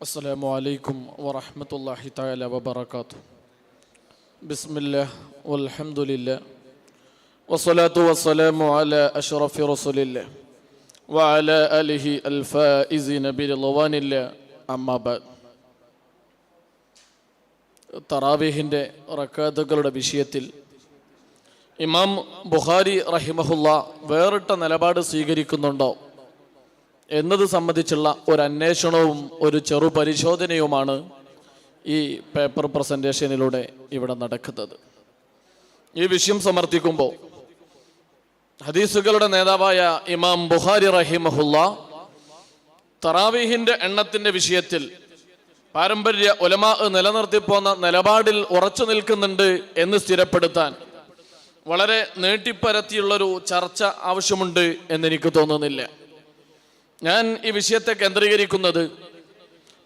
السلام عليكم ورحمة الله تعالى وبركاته بسم الله والحمد لله والصلاة والسلام على أشرف رسول الله وعلى آله الفائزين برضوان الله أما بعد തറാവീഹിൻ്റെ റക്കാത്തുകളുടെ വിഷയത്തിൽ ഇമാം ബുഖാരി റഹിമഹുല്ല വേറിട്ട നിലപാട് സ്വീകരിക്കുന്നുണ്ടോ എന്നത് സംബന്ധിച്ചുള്ള ഒരു അന്വേഷണവും ഒരു ചെറു പരിശോധനയുമാണ് ഈ പേപ്പർ പ്രസന്റേഷനിലൂടെ ഇവിടെ നടക്കുന്നത്. ഈ വിഷയം സമർത്ഥിക്കുമ്പോൾ ഹദീസുകളുടെ നേതാവായ ഇമാം ബുഹാരി റഹിമഹുല്ല തറാവീഹിന്റെ എണ്ണത്തിന്റെ വിഷയത്തിൽ പാരമ്പര്യ ഒലമാ നിലനിർത്തിപ്പോന്ന നിലപാടിൽ ഉറച്ചു നിൽക്കുന്നുണ്ട് എന്ന് സ്ഥിരപ്പെടുത്താൻ വളരെ നീട്ടിപ്പരത്തിയുള്ളൊരു ചർച്ച ആവശ്യമുണ്ട് എന്നെനിക്ക് തോന്നുന്നില്ല. ഞാൻ ഈ വിഷയത്തെ കേന്ദ്രീകരിക്കുന്നത്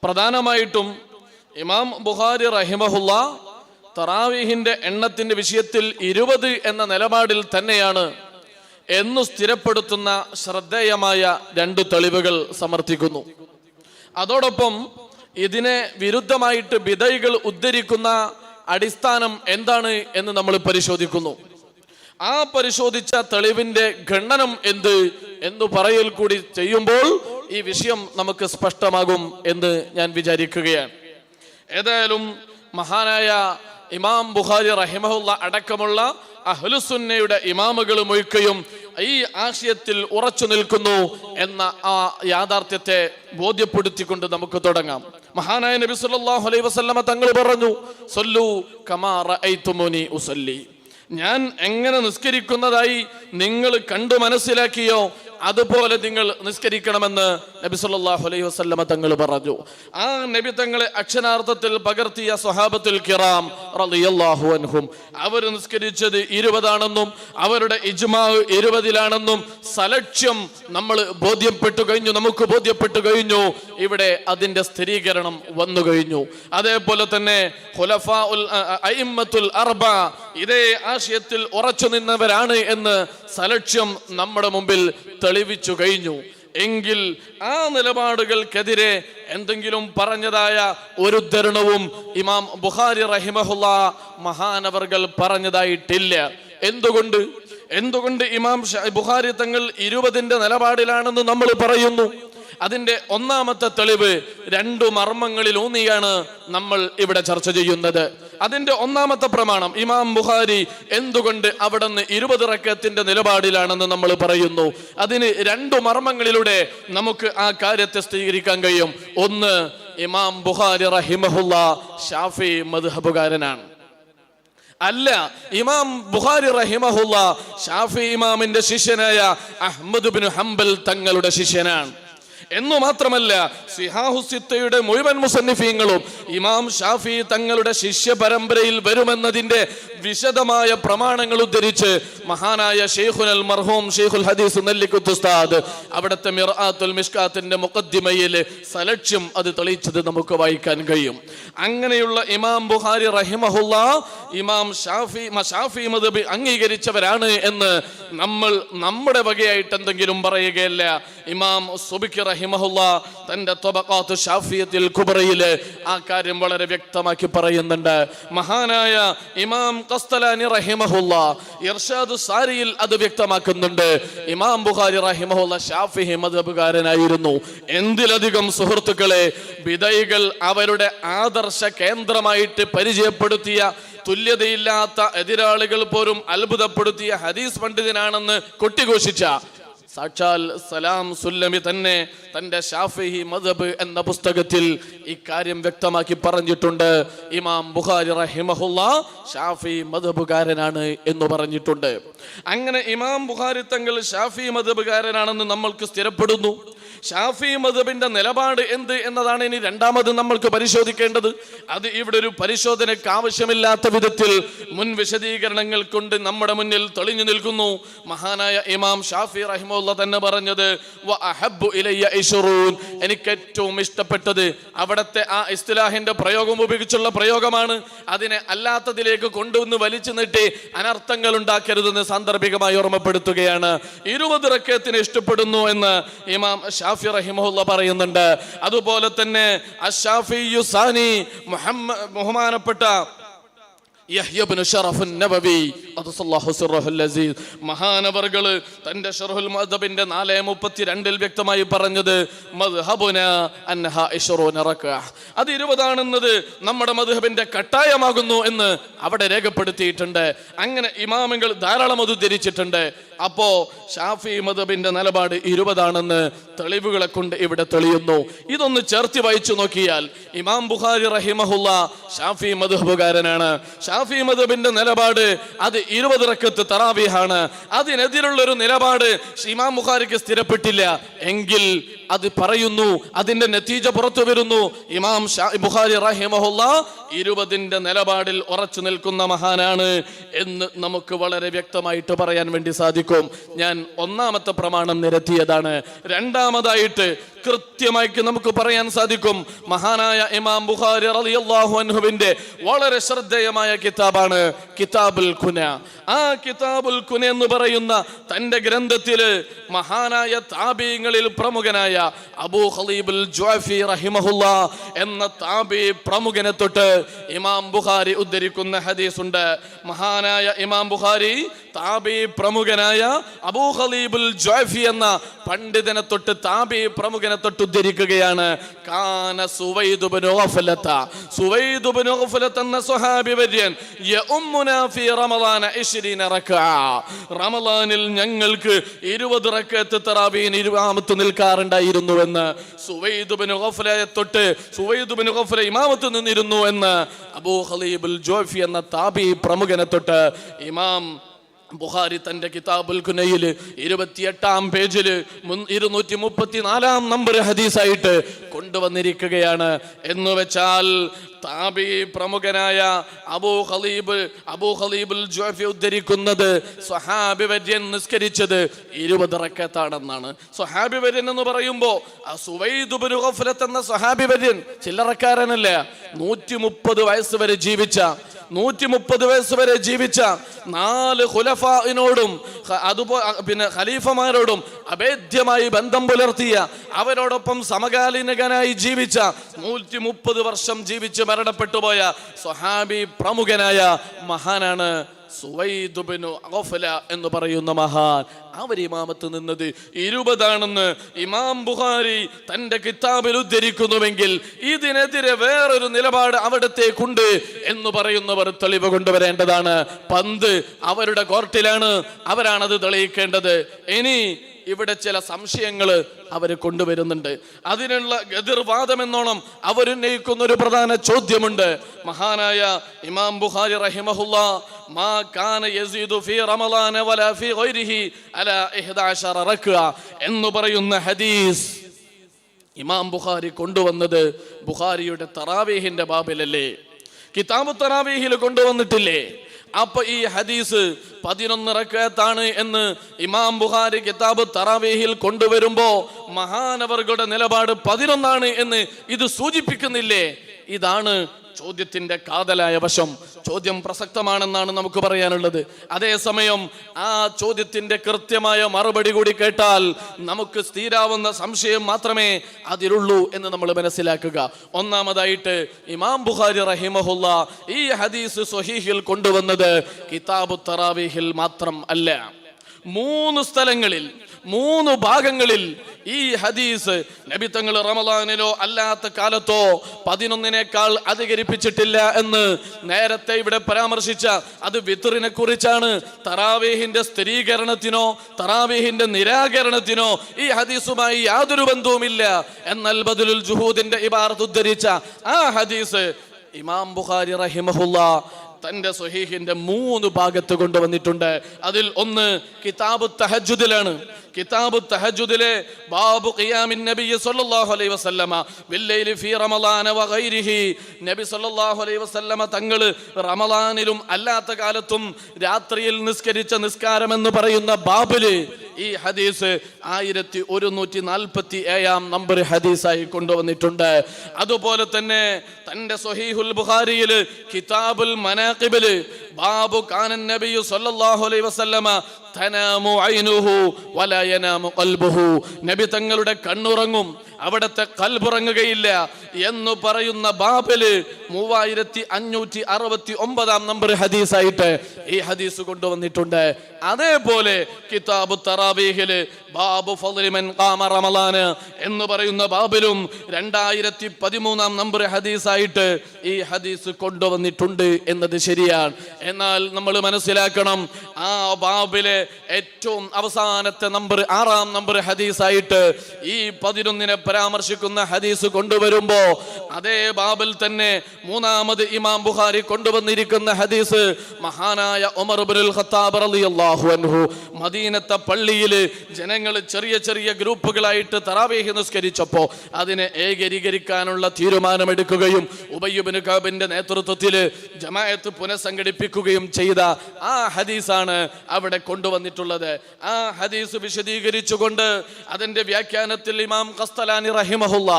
പ്രധാനമായിട്ടും ഇമാം ബുഹാരി റഹിമഹുല്ല തറാവീഹിന്റെ എണ്ണത്തിന്റെ വിഷയത്തിൽ ഇരുപത് എന്ന നിലപാടിൽ തന്നെയാണ് എന്നു സ്ഥിരപ്പെടുത്തുന്ന ശ്രദ്ധേയമായ രണ്ട് തെളിവുകൾ സമർത്ഥിക്കുന്നു. അതോടൊപ്പം ഇതിനെ വിരുദ്ധമായിട്ട് വിധൈകൾ ഉദ്ധരിക്കുന്ന അടിസ്ഥാനം എന്താണ് എന്ന് നമ്മൾ പരിശോധിക്കുന്നു. ആ പരിശോധിച്ച തെളിവിന്റെ ഖണ്ഡനം എന്ത് എന്ന് പറയൽ കൂടി ചെയ്യുമ്പോൾ ഈ വിഷയം നമുക്ക് സ്പഷ്ടമാകും എന്ന് ഞാൻ വിചാരിക്കുകയാണ്. ഏതായാലും മഹാനായ ഇമാം ബുഖാരി റഹിമഹുല്ല അടക്കമുള്ള അഹ്ലുസുന്നയുടെ ഇമാമുകൾ മൊയ്ക്കുകയും ഈ ആശയത്തിൽ ഉറച്ചു നിൽക്കുന്നു എന്ന ആ യാഥാർത്ഥ്യത്തെ ബോധ്യപ്പെടുത്തിക്കൊണ്ട് നമുക്ക് തുടങ്ങാം. മഹാനായ നബി സല്ലല്ലാഹു അലൈഹി വസല്ലമ തങ്ങൾ പറഞ്ഞു സല്ലു കമാ റഅയ്തുമുനി ഉസല്ലി. ഞാൻ എങ്ങനെ നിസ്കരിക്കുന്നതായി നിങ്ങൾ കണ്ടു മനസ്സിലാക്കിയോ? അതുപോലെ നിങ്ങൾ നിസ്കരിക്കണമെന്ന് നബി സല്ലല്ലാഹു അലൈഹി വസല്ലമ തങ്ങൾ പറഞ്ഞു. ആ നബി തങ്ങളെ അക്ഷരാർത്ഥത്തിൽ പകർത്തിയ സ്വഹാബത്തുൽ കിറാം റളിയല്ലാഹു അൻഹും. അവർ നിസ്കരിച്ചത് ഇരുപതാണെന്നും അവരുടെ ഇജ്മാ ഇരുപതിലാണെന്നും സലക്ഷ്യം നമ്മൾ ബോധ്യപ്പെട്ടു കഴിഞ്ഞു നമുക്ക് ബോധ്യപ്പെട്ടു കഴിഞ്ഞു. ഇവിടെ അതിന്റെ സ്ഥിരീകരണം വന്നു കഴിഞ്ഞു. അതേപോലെ തന്നെ അർബ ഇതേ ആശയത്തിൽ ഉറച്ചു നിന്നവരാണ് എന്ന് സലക്ഷ്യം നമ്മുടെ മുമ്പിൽ തെളിവിച്ചു കഴിഞ്ഞു. എങ്കിൽ ആ നിലപാടുകൾക്കെതിരെ എന്തെങ്കിലും പറഞ്ഞതായ ഒരു ഉദ്ധരണവും ഇമാം ബുഖാരി റഹിമഹുല്ല മഹാനവർകൾ പറഞ്ഞതായിട്ടില്ല. എന്തുകൊണ്ട്? എന്തുകൊണ്ട് ഇമാം ബുഖാരി തങ്ങൾ ഇരുപതിന്റെ നിലപാടിലാണെന്ന് നമ്മൾ പറയുന്നു? അതിന്റെ ഒന്നാമത്തെ തെളിവ് രണ്ടു മർമ്മങ്ങളിൽ ഊന്നിയാണ് നമ്മൾ ഇവിടെ ചർച്ച ചെയ്യുന്നത്. അതിന്റെ ഒന്നാമത്തെ പ്രമാണം ഇമാം ബുഹാരി എന്തുകൊണ്ട് അവിടെ നിന്ന് ഇരുപത് റക്കത്തിന്റെ നിലപാടിലാണെന്ന് നമ്മൾ പറയുന്നു? അതിന് രണ്ടു മർമ്മങ്ങളിലൂടെ നമുക്ക് ആ കാര്യത്തെ സ്ഥിരീകരിക്കാൻ കഴിയും. ഒന്ന് ഇമാം ബുഹാരി റഹിമഹുല്ല ഷാഫി മദ്ഹബുകാരനാണ്. അല്ല ഇമാം ബുഖാരി റഹിമഹുല്ല ഷാഫി ഇമാമിന്റെ ശിഷ്യനായ അഹമ്മദ് ബിൻ ഹംബൽ തങ്ങളുടെ ശിഷ്യനാണ്. എന്നു മാത്രമല്ല സിഹാഹുസിത്തയുടെ മുഴുവൻ മുസന്നിഫീങ്ങളും ഇമാം ഷാഫി തങ്ങളുടെ ശിഷ്യ പരമ്പരയിൽ വരുമെന്നതിന്റെ വിശദമായ പ്രമാണങ്ങൾ ഉദ്ധരിച്ച് മഹാനായ ഷെയ്ഖുൽ മർഹൂം ഷെയ്ഖുൽ ഹദീസ് നെല്ലിക്കുത്തുസ്താദ് അവിടുത്തെ മിർആത്തുൽ മിഷ്കാത്തിന്റെ മുഖദ്ദിമയിൽ സലക്ഷ്യം അത് തെളിയിച്ചത് നമുക്ക് വായിക്കാൻ കഴിയും. അങ്ങനെയുള്ള ഇമാം ബുഖാരി റഹിമഹുല്ല ഇമാം ഷാഫി ഷാഫി മദബി അംഗീകരിച്ചവരാണ് എന്ന് നമ്മൾ നമ്മുടെ വകയായിട്ട് എന്തെങ്കിലും പറയുകയല്ല. ഇമാം സുബിക്ക് റഹിമഹുല്ല തന്റെ തൊബക്കാത്ത് ഷാഫിയത്തിൽ കുബറയിൽ ആ കാര്യം വളരെ വ്യക്തമാക്കി പറയുന്നുണ്ട്. മഹാനായ ഇമാം കസ്തലാനി റഹിമഹുള്ള ഇർഷാദ് സാരിയിൽ അത് വ്യക്തമാക്കുന്നുണ്ട്. ഇമാം ബുഖാരി റഹിമഹുള്ള ഷാഫി മതബുകാരനായിരുന്നു എന്തിലധികം സുഹൃത്തുക്കളെ വിധൈകൾ അവരുടെ ആദർശ കേന്ദ്രമായിട്ട് പരിചയപ്പെടുത്തിയ തുല്യതയില്ലാത്ത എതിരാളികൾ പോലും അത്ഭുതപ്പെടുത്തിയ ഹദീസ് പണ്ഡിതനാണെന്ന് കൊട്ടിഘോഷിച്ച സാക്ഷാൽ സലാം സുല്ലമി തന്നെ തന്റെ ഷാഫിഹി മദബ് എന്ന പുസ്തകത്തിൽ ഇക്കാര്യം വ്യക്തമാക്കി പറഞ്ഞിട്ടുണ്ട്. ഇമാം ബുഖാരി റഹിമഹുല്ല ഷാഫി മദബുകാരനാണ് എന്ന് പറഞ്ഞിട്ടുണ്ട്. അങ്ങനെ ഇമാം ബുഖാരി തങ്ങൾ ഷാഫി മദബുകാരനാണെന്ന് നമ്മൾക്ക് സ്ഥിരപ്പെടുന്നു. ഷാഫി മദബിന്റെ നിലപാട് എന്ത് എന്നതാണ് ഇനി രണ്ടാമത് നമ്മൾക്ക് പരിശോധിക്കേണ്ടത്. അത് ഇവിടെ ഒരു പരിശോധനയ്ക്ക് ആവശ്യമില്ലാത്ത വിധത്തിൽ മുൻ വിശദീകരണങ്ങൾ കൊണ്ട് നമ്മുടെ മുന്നിൽ തെളിഞ്ഞു നിൽക്കുന്നു. മഹാനായ ഇമാം ഷാഫി റഹിമുള്ള തന്നെ പറഞ്ഞത്. എനിക്ക് ഏറ്റവും ഇഷ്ടപ്പെട്ടത് അവിടത്തെ ആ ഇസ്തിലാഹിന്റെ പ്രയോഗം ഉപയോഗിച്ചുള്ള പ്രയോഗമാണ്. അതിനെ അല്ലാത്തതിലേക്ക് കൊണ്ടുവന്ന് വലിച്ചു നീട്ടി അനർത്ഥങ്ങൾ ഉണ്ടാക്കരുതെന്ന് സാന്ദർഭികമായി ഓർമ്മപ്പെടുത്തുകയാണ്. ഇരുപത് റക്കത്തിന് ഇഷ്ടപ്പെടുന്നു എന്ന് ഇമാം ഷാ ഷാഫി റഹിമഹുല്ല പറയുന്നുണ്ട്. അതുപോലെ തന്നെ അഷാഫി യുസാനി മുഹമ്മ ബഹുമാനപ്പെട്ട മഹാനവർകൾ തന്റെ ഷർഹുൽ മദബിന്റെ നാല് മുപ്പത്തിരണ്ടിൽ വ്യക്തമായി പറഞ്ഞത് അത് ഇരുപതാണെന്നത് നമ്മുടെ മധുഹബിന്റെ കട്ടായമാകുന്നു എന്ന് അവിടെ രേഖപ്പെടുത്തിയിട്ടുണ്ട്. അങ്ങനെ ഇമാമുകൾ ധാരാളം അത് ധരിച്ചിട്ടുണ്ട്. അപ്പോ ഷാഫി മദബിന്റെ നിലപാട് ഇരുപതാണെന്ന് തെളിവുകളെ കൊണ്ട് ഇവിടെ തെളിയുന്നു. ഇതൊന്ന് ചേർത്തി വായിച്ചു നോക്കിയാൽ ഇമാം ബുഖാരി റഹിമഹുല്ല ഷാഫി മധുബുകാരനാണ് ഷാഫി മധുബിന്റെ നിലപാട് അത് ഇരുപത് റക്കത്ത് തറാവിഹാണ്. അതിനെതിരുള്ള ഒരു നിലപാട് ഇമാം ബുഖാരിക്ക് സ്ഥിരപ്പെട്ടില്ല. എങ്കിൽ അത് പറയുന്നു അതിന്റെ നത്തീജ പുറത്തു വരുന്നു. ഇമാം ബുഖാരി റഹിമഹുല്ല ഇരുപതിന്റെ നിലപാടിൽ ഉറച്ചു നിൽക്കുന്ന മഹാനാണ് എന്ന് നമുക്ക് വളരെ വ്യക്തമായിട്ട് പറയാൻ വേണ്ടി സാധിക്കും. ഞാൻ ഒന്നാമത്തെ പ്രമാണം നിരത്തിയതാണ്. രണ്ടാമതായിട്ട് കൃത്യമായിട്ട് നമുക്ക് പറയാൻ സാധിക്കും മഹാനായ ഇമാം ബുഖാരി റളിയല്ലാഹു അൻഹുവിന്റെ വളരെ ശ്രദ്ധേയമായ കിതാബാണ് കിതാബുൽ കുന. ആ കിതാബുൽ കുന എന്ന് പറയുന്ന തന്റെ ഗ്രന്ഥത്തിൽ മഹാനായ താബിഈങ്ങളിൽ പ്രമുഖനായ അബൂ ഖലീബുൽ ജുഅഫി റഹിമഹുല്ല എന്ന താബി പ്രമുഖനെ തൊട്ട് ഇമാം ബുഖാരി ഉദ്ധരിക്കുന്ന ഹദീസ് ഉണ്ട് മഹാനായ ഇമാം ബുഖാരി താബി പ്രമുഖനായ അബൂ ഖലീബുൽ ജുഅഫി എന്ന പണ്ഡിതനെ തൊട്ട് താബി പ്രമുഖനെ തൊട്ട് ഉദ്ധരിക്കുകയാണ് കാന എന്ന സ്വഹാബി വര്യൻ യഉമ്മുനാ ഫീ റമളാന 20 റക്അ. റമളാനിൽ ഞങ്ങൾക്ക് 20 റക്അത്ത് തറാവീൻ ഇമാമത്ത് നിൽക്കാറുണ്ടായിരുന്നു എന്ന് തൊട്ട് ഇമാമത്ത് നിന്നിരുന്നു എന്ന് അബൂ ഖലീബുൽ ജോഫി എന്ന താബി പ്രമുഖനെ തൊട്ട് ഇമാം ബുഖാരി തന്റെ കിതാബുൽ കുനയിൽ ഇരുപത്തിയെട്ടാം പേജിൽ ഇരുന്നൂറ്റി മുപ്പത്തിനാലാം നമ്പർ ഹദീസായിട്ട് കൊണ്ടുവന്നിരിക്കുകയാണ് എന്ന് വെച്ചാൽ താബി പ്രമുഖനായ അബൂ ഖലീബ് അബൂ ഖലീബുൽ ജോഫി ഉദ്ധരിക്കുന്നത് സ്വഹാബി വര്യൻ നിസ്കരിച്ചത് ഇരുപത് റക്കത്താണെന്നാണ്. സ്വഹാബി വര്യൻ എന്ന് പറയുമ്പോ ആ സുവൈദ് ഇബ്നു ഗഫലത്ത് എന്ന സ്വഹാബി വര്യൻ ചില്ലറക്കാരനല്ല? നൂറ്റി മുപ്പത് വയസ്സ് വരെ ജീവിച്ച നൂറ്റി മുപ്പത് വയസ്സ് വരെ ജീവിച്ച നാല് ഖുലഫിനോടും അതുപോലെ പിന്നെ ഖലീഫമാരോടും അഭേദ്യമായി ബന്ധം പുലർത്തിയ അവരോടൊപ്പം സമകാലീനകനായി ജീവിച്ച നൂറ്റി മുപ്പത് വർഷം ജീവിച്ച് മരണപ്പെട്ടുപോയ സ്വഹാബി പ്രമുഖനായ മഹാനാണ് എന്ന് പറയുന്ന മഹാൻ. അവർ ഇമാമത്ത് നിന്നത് ഇരുപതാണെന്ന് ഇമാം ബുഹാരി തന്റെ കിതാബിൽ ഉദ്ധരിക്കുന്നുവെങ്കിൽ ഇതിനെതിരെ വേറൊരു നിലപാട് അവിടത്തേക്കുണ്ട് എന്ന് പറയുന്നവർ തെളിവ് കൊണ്ടുവരേണ്ടതാണ്. പന്ത് അവരുടെ കോർട്ടിലാണ്. അവരാണത് തെളിയിക്കേണ്ടത്. ഇനി ഇവിടെ ചില സംശയങ്ങൾ അവർ കൊണ്ടുവരുന്നുണ്ട്. അതിനുള്ള എതിർവാദം എന്നോണം അവരുന്നയിക്കുന്ന ഒരു പ്രധാന ചോദ്യമുണ്ട്. മഹാനായ ഇമാം ബുഹാരി റഹിമഹുല്ല മാ കാന യസീദു ഫീ റമളാന വലാ ഫീ ഗൈരിഹി അലാ 11 റക്അ എന്ന് പറയുന്ന ഹദീസ് ഇമാം ബുഖാരി കൊണ്ടുവന്നത് ബുഖാരിയുടെ തറാവീഹിന്റെ ബാബിലല്ലേ? കിതാബ് തറാവീഹിൽ കൊണ്ടുവന്നിട്ടില്ലേ? അപ്പൊ ഈ ഹദീസ് പതിനൊന്ന് റക്കത്താണ് എന്ന് ഇമാം ബുഹാരി കിതാബ് തറാവേഹിൽ കൊണ്ടുവരുമ്പോ മഹാനവറുകളുടെ നിലപാട് പതിനൊന്നാണ് എന്ന് ഇത് സൂചിപ്പിക്കുന്നില്ലേ? ഇതാണ് ചോദ്യത്തിന്റെ കാതലായ വശം ചോദ്യം പ്രസക്തമാണെന്നാണ് നമുക്ക് പറയാനുള്ളത്. അതേസമയം ആ ചോദ്യത്തിന്റെ കൃത്യമായ മറുപടി കൂടി കേട്ടാൽ നമുക്ക് സ്ഥിരാവുന്ന സംശയം മാത്രമേ അതിലുള്ളൂ എന്ന് നമ്മൾ മനസ്സിലാക്കുക. ഒന്നാമതായിട്ട് ഇമാം ബുഖാരി റഹിമഹുല്ല ഈ ഹദീസ് സൊഹീഹിൽ കൊണ്ടുവന്നത് കിതാബു തറാവീഹിൽ മാത്രം അല്ല. മൂന്ന് സ്ഥലങ്ങളിൽ മൂന്ന് ഭാഗങ്ങളിൽ ഈ ഹദീസ് നബി തങ്ങൾ റമദാനിലോ അല്ലാത്ത കാലത്തോ പതിനൊന്നിനേക്കാൾ അധികരിപ്പിച്ചിട്ടില്ല എന്ന് നേരത്തെ ഇവിടെ പരാമർശിച്ച അത് വിത്തറിനെ കുറിച്ചാണ് തറാവേഹിന്റെ സ്ഥിരീകരണത്തിനോ തറാവേഹിന്റെ നിരാകരണത്തിനോ ഈ ഹദീസുമായി യാതൊരു ബന്ധവുമില്ല. എന്നാൽ ബദലുൽ ജുഹൂദിന്റെ ഇബാറത്ത് ഉദ്ധരിച്ച ആ ഹദീസ് ഇമാം ബുഖാരി റഹിമഹുല്ല തന്റെ സുഹീഹിന്റെ മൂന്ന് ഭാഗത്ത് കൊണ്ടുവന്നിട്ടുണ്ട്. അതിൽ ഒന്ന് കിതാബ് തഹജുദിലാണ് കിതാബ് തഹജുദിലെ ബാബു ഖിയാമിൻ നബി സല്ലല്ലാഹു അലൈഹി വസല്ലമ ബില്ലൈലി ഫീ റമളാന വഗൈരിഹി നബി സല്ലല്ലാഹു അലൈഹി വസല്ലമ തങ്ങൾ റമളാനിലും അല്ലാത്ത കാലത്തും രാത്രിയിൽ നിസ്കരിച്ച നിസ്കാരം എന്ന് പറയുന്ന ബാബിൽ ഈ ഹദീസ് ആയിരത്തി ഒരുന്നൂറ്റി നാൽപ്പത്തി ഏഴാം നമ്പർ ഹദീസായി കൊണ്ടുവന്നിട്ടുണ്ട്. അതുപോലെ തന്നെ തന്റെ സൊഹീഹുൽ ബുഖാരിയിൽ കിതാബുൽ മനാഖിബിൽ ബാബു കാനൻ നബിയു സല്ലല്ലാഹു അലൈഹി വസല്ലമ തനാമു ഐനുഹു വല നബി തങ്ങളുടെ കണ്ണുറങ്ങും. അവിടത്തെ കൽബുറങ്ങുകയില്ല എന്ന് പറയുന്ന ബാബൽ മൂവായിരത്തി അഞ്ഞൂറ്റി അറുപത്തി ഒമ്പതാം നമ്പർ ഹദീസായിട്ട് ഈ ഹദീസ് കൊണ്ടുവന്നിട്ടുണ്ട്. അതേപോലെ കിതാബ് തറാബീഹിൽ ബാബു ഫലിമൻ ഖാമ റമളാന് എന്ന് പറയുന്ന ബാബിലും രണ്ടായിരത്തി പതിമൂന്നാം നമ്പർ ഹദീസായിട്ട് ഈ ഹദീസ് കൊണ്ടുവന്നിട്ടുണ്ട് എന്നത് ശരിയാണ്. എന്നാൽ നമ്മൾ മനസ്സിലാക്കണം ആ ബാബിലെ ഏറ്റവും അവസാനത്തെ നമ്പർ ആറാം നമ്പർ ഹദീസായിട്ട് ഈ പതിനൊന്നിനെ പരാമർശിക്കുന്ന ഹദീസ് കൊണ്ടുവരുമ്പോ അതേ ബാബിൽ തന്നെ മൂന്നാമത് ഇമാം ബുഖാരി കൊണ്ടുവന്നിരിക്കുന്ന ഹദീസ് മഹാനായ ഉമർ ഇബ്നുൽ ഖത്താബ് റളിയല്ലാഹു അൻഹു മദീനത്തെ പള്ളിയിൽ ജനങ്ങൾ ചെറിയ ചെറിയ ഗ്രൂപ്പുകളായിട്ട് തറാവേഹി നിസ്കരിച്ചപ്പോൾ അതിനെ ഏകീകരിക്കാനുള്ള തീരുമാനമെടുക്കുകയും ഉബയ്യുബിന് കാബിന്റെ നേതൃത്വത്തിൽ ജമായത്ത് പുനഃസംഘടിപ്പിക്കുകയും ചെയ്ത ആ ഹദീസാണ് അവിടെ കൊണ്ടുവന്നിട്ടുള്ളത്. ആ ഹദീസ് വിശദീകരിച്ചുകൊണ്ട് അതിന്റെ വ്യാഖ്യാനത്തിൽ ഇമാം ഖസ്തലാനി റഹിമഹുല്ല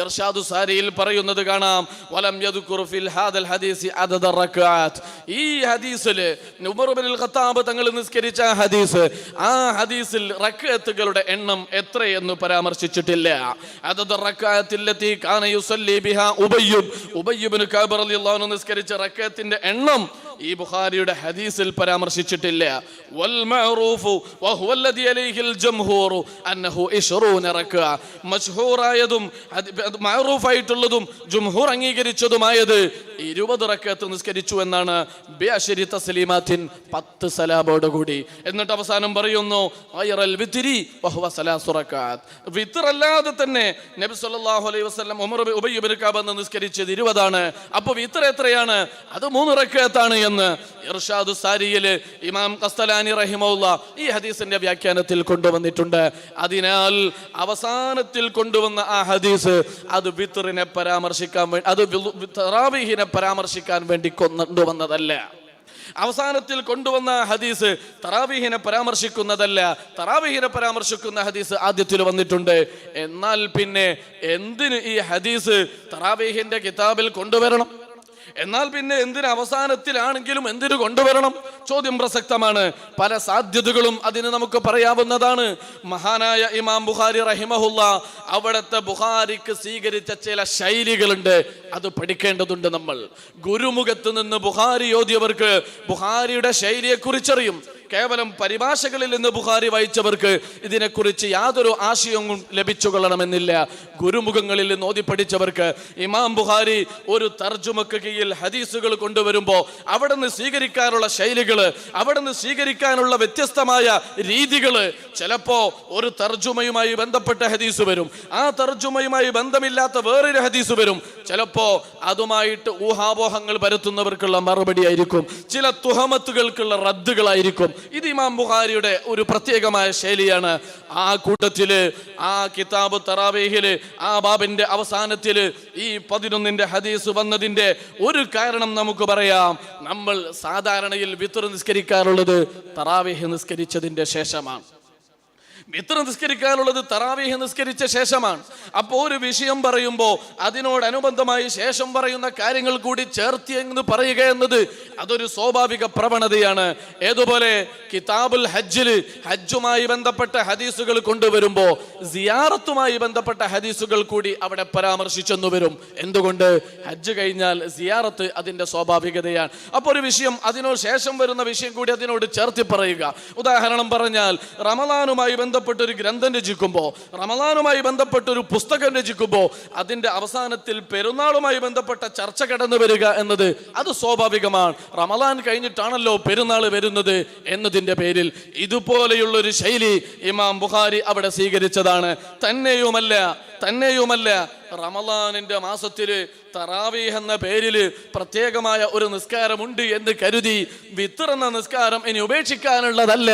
ഇർഷാദു സാരിയിൽ പറയുന്നത് കാണാം വലം ഫിൽ ഹാദൽ ഹദീസി അദദ റക്അത്ത്. ഈ ഹദീസിൽ ഉമർ ഇബ്നുൽ ഖത്താബ് തങ്ങൾ നിസ്കരിച്ച ഹദീസ് ആ ഹദീസിൽ റക്അത്തുകളുടെ എണ്ണം എത്രയെന്ന് പരാമർശിച്ചിട്ടില്ല. അദദ റക്അത്തില്ലത്തി കാന യുസല്ലി ബിഹാ ഉബയ്യ് ഉബയ്യ് ബിൻ കഅബ് റളിയല്ലാഹു അൻഹു നിസ്കരിച്ച റക്അത്തിന്റെ എണ്ണം ഈ ബുഖാരിയുടെ ഹദീസിൽ പരാമർശിച്ചിട്ടില്ല. വൽ മഅറൂഫു വഹുവ അലൈഹിൽ ജംഹൂറു അന്നഹു 20 റക്അ. മശ്ഹൂറായതും മഅറൂഫായിട്ടുള്ളതും ജംഹൂർ അംഗീകരിച്ചതുമായത് 20 റക്കത്ത് നിസ്കരിച്ചു എന്നാണ് ബിഅശരി തസ്ലീമാത്തിൻ 10 സലാബോടുകൂടി എന്നിട്ട് അവസാനം പറയുന്നു അല്ലാതെ തന്നെ നബി സല്ലല്ലാഹു അലൈഹി വസല്ലം ഉമർ ഇബ്നു ഉബയ്യ് ഇബ്നു എന്ന് നിസ്കരിച്ചത് 20 ആണ് അപ്പോൾ വിത്ർ എത്രയാണ്? അത് മൂന്ന് റക്അത്താണ് എന്ന് ഇർഷാദു സാരിയിൽ ഇമാം കസ്തലാനി റഹിമൗല്ല ഈ ഹദീസിന്റെ വ്യാഖ്യാനത്തിൽ കൊണ്ടുവന്നിട്ടുണ്ട്. അതിനാൽ അവസാനത്തിൽ കൊണ്ടുവന്ന ആ ഹദീസ് അത് വിത്തറിനെ പരാമർശിക്കാൻ വേണ്ടി അത് തറാവിഹിനെ പരാമർശിക്കാൻ വേണ്ടി കൊണ്ടുവന്നതല്ല. അവസാനത്തിൽ കൊണ്ടുവന്ന ഹദീസ് തറാവിഹിനെ പരാമർശിക്കുന്നതല്ല. തറാവിഹിനെ പരാമർശിക്കുന്ന ഹദീസ് ആദ്യത്തിൽ വന്നിട്ടുണ്ട്. എന്നാൽ പിന്നെ എന്തിന് ഈ ഹദീസ് തറാവിഹിന്റെ കിതാബിൽ കൊണ്ടുവരണം? എന്നാൽ പിന്നെ എന്തിന് അവസാനത്തിലാണെങ്കിലും എന്തിനു കൊണ്ടുവരണം? ചോദ്യം പ്രസക്തമാണ്. പല സാധ്യതകളും അതിന് നമുക്ക് പറയാവുന്നതാണ്. മഹാനായ ഇമാം ബുഖാരി റഹിമഹുല്ല അവിടുത്തെ ബുഖാരിക്ക് സ്വീകരിച്ച ചില ശൈലികളുണ്ട്. അത് പഠിക്കേണ്ടതുണ്ട് നമ്മൾ. ഗുരുമുഖത്ത് നിന്ന് ബുഖാരി ഓതിയവർക്ക് ശൈലിയെ കുറിച്ചറിയും കേവലം പരിഭാഷകളിൽ നിന്ന് ബുഹാരി വായിച്ചവർക്ക് ഇതിനെക്കുറിച്ച് യാതൊരു ആശയവും ലഭിച്ചു കൊള്ളണമെന്നില്ല. ഗുരുമുഖങ്ങളിൽ നിന്ന് ഓതി പഠിച്ചവർക്ക് ഇമാം ബുഹാരി ഒരു തർജുമക്ക് കീഴിൽ ഹദീസുകൾ കൊണ്ടുവരുമ്പോൾ അവിടെ നിന്ന് സ്വീകരിക്കാനുള്ള ശൈലികൾ അവിടെ നിന്ന് സ്വീകരിക്കാനുള്ള വ്യത്യസ്തമായ രീതികൾ ചിലപ്പോൾ ഒരു തർജുമയുമായി ബന്ധപ്പെട്ട ഹദീസ് വരും. ആ തർജുമയുമായി ബന്ധമില്ലാത്ത വേറൊരു ഹദീസ് വരും. ചിലപ്പോ അതുമായിട്ട് ഊഹാപോഹങ്ങൾ പരത്തുന്നവർക്കുള്ള മറുപടി ആയിരിക്കും ചില തുഹമത്തുകൾക്കുള്ള റദ്ദുകളായിരിക്കും. ഇത് ഇമാം ബുഹാരിയുടെ ഒരു പ്രത്യേകമായ ശൈലിയാണ്. ആ കൂട്ടത്തിൽ ആ കിതാബ് തറാവേഹിൽ ആ ബാബിന്റെ അവസാനത്തിൽ ഈ പതിനൊന്നിന്റെ ഹദീസ് വന്നതിന്റെ ഒരു കാരണം നമുക്ക് പറയാം. നമ്മൾ സാധാരണയിൽ വിത്തർ നിസ്കരിക്കാറുള്ളത് തറാവേഹ് നിസ്കരിച്ചതിന്റെ ശേഷമാണ്. മിത്ര നിസ്കരിക്കാനുള്ളത് തറാവീഹ് നിസ്കരിച്ച ശേഷമാണ്. അപ്പോൾ ഒരു വിഷയം പറയുമ്പോൾ അതിനോടനുബന്ധമായി ശേഷം പറയുന്ന കാര്യങ്ങൾ കൂടി ചേർത്ത് എന്ന് പറയുക എന്നത് അതൊരു സ്വാഭാവിക പ്രവണതയാണ്. ഏതുപോലെ കിതാബുൽ ഹജ്ജിൽ ഹജ്ജുമായി ബന്ധപ്പെട്ട ഹദീസുകൾ കൊണ്ടുവരുമ്പോൾ സിയാറത്തുമായി ബന്ധപ്പെട്ട ഹദീസുകൾ കൂടി അവിടെ പരാമർശിച്ചെന്നു വരും. എന്തുകൊണ്ട്? ഹജ്ജ് കഴിഞ്ഞാൽ സിയാറത്ത് അതിന്റെ സ്വാഭാവികതയാണ്. അപ്പോൾ ഒരു വിഷയം അതിനോട് ശേഷം വരുന്ന വിഷയം കൂടി അതിനോട് ചേർത്തി പറയുക. ഉദാഹരണം പറഞ്ഞാൽ റമദാനുമായി ബന്ധപ്പെട്ട് ഒരു ഗ്രന്ഥം രചിക്കുമ്പോൾ റമദാനുമായി ബന്ധപ്പെട്ട ഒരു പുസ്തകം രചിക്കുമ്പോൾ അതിന്റെ അവസാനത്തിൽ പെരുന്നാളുമായി ബന്ധപ്പെട്ട ചർച്ച കടന്നു വരിക എന്നത് അത് സ്വാഭാവികമാണ്. റമദാൻ കഴിഞ്ഞിട്ടാണല്ലോ പെരുന്നാൾ വരുന്നത് എന്നതിന്റെ പേരിൽ ഇതുപോലെയുള്ള ഒരു ശൈലി ഇമാം ബുഖാരി അവിടെ സ്വീകരിച്ചതാണ്. തന്നെയുമല്ല തന്നെയുമല്ല റമദാനിന്റെ മാസത്തിൽ തറാവീഹ് എന്ന പേരിൽ പ്രത്യേകമായ ഒരു നിസ്കാരമുണ്ട് എന്ന് കരുതി വിത്തർ എന്ന നിസ്കാരം ഇനി ഉപേക്ഷിക്കാനുള്ളതല്ല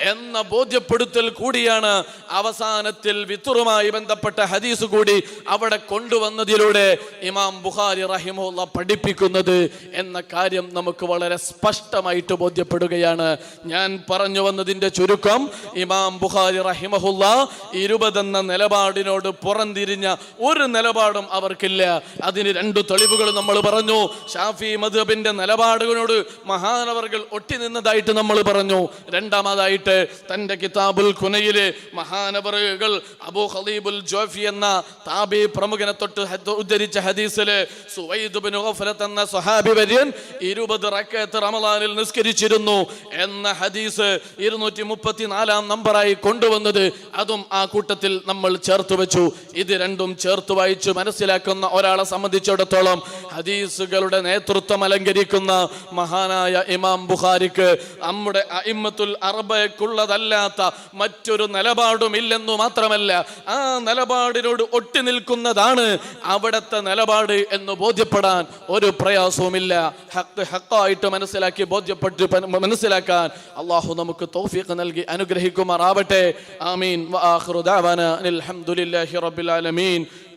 എന്ന ബോധ്യപ്പെടുത്തൽ കൂടിയാണ് അവസാനത്തിൽ വിത്തറുമായി ബന്ധപ്പെട്ട ഹദീസ് കൂടി അവിടെ കൊണ്ടുവന്നതിലൂടെ ഇമാം ബുഹാരി റഹിമുള്ള പഠിപ്പിക്കുന്നത് എന്ന കാര്യം നമുക്ക് വളരെ സ്പഷ്ടമായിട്ട് ബോധ്യപ്പെടുകയാണ്. ഞാൻ പറഞ്ഞു വന്നതിന്റെ ചുരുക്കം ഇമാം ബുഹാരി റഹിമഹുല്ല ഇരുപതെന്ന നിലപാടിനോട് പുറംതിരിഞ്ഞ ഒരു നിലപാടും അവർക്കില്ല. അതിന് രണ്ടു തെളിവുകൾ നമ്മൾ പറഞ്ഞു. ഷാഫി മധുബിന്റെ നിലപാടുകളോട് മഹാനവർകൾ ഒട്ടി നിന്നതായിട്ട് നമ്മൾ പറഞ്ഞു. രണ്ടാമതായിട്ട് തന്റെ കിതാബുൽ കുനയിൽ മഹാനവറുകൾ അബു ഖലീബുൽ ജോഫി എന്ന താബി പ്രമുഖനെ തൊട്ട് ഉദ്ധരിച്ച ഹദീസിൽ എന്ന സ്വഹാബി വര്യൻ ഇരുപത് റക്കത്ത് റമലാനിൽ നിസ്കരിച്ചിരുന്നു എന്ന ഹദീസ് ഇരുന്നൂറ്റി മുപ്പത്തിനാലാം നമ്പറായി കൊണ്ടുവന്നത്. അതും ആ കൂട്ടത്തിൽ നമ്മൾ ചേർത്ത് വെച്ചു. ഇത് രണ്ടും ചേർത്ത് വായിച്ച് മനസ്സിലാക്കുന്ന ഒരാളെ സംബന്ധിച്ചിടത്തോളം ഹദീസുകളുടെ നേതൃത്വം അലങ്കരിക്കുന്ന മഹാനായ ഇമാം ബുഖാരിക്ക് നമ്മുടെ അയിമ്മത്തുൽ അറബയ്ക്കുള്ളതല്ലാത്ത മറ്റൊരു നിലപാടുമില്ലെന്നു മാത്രമല്ല ആ നിലപാടിനോട് ഒട്ടി നിൽക്കുന്നതാണ് അവിടുത്തെ നിലപാട് എന്ന് ബോധ്യപ്പെടാൻ ഒരു പ്രയാസവുമില്ല. ഹക്ക് ഹക്കായിട്ട് മനസ്സിലാക്കി ബോധ്യപ്പെട്ട് മനസ്സിലാക്കാൻ അള്ളാഹു നമുക്ക് തൗഫീഖ് നൽകി അനുഗ്രഹിക്കുമാറാവട്ടെ. ആമീൻ. അലഹമുല്ലാ ആലമീൻ.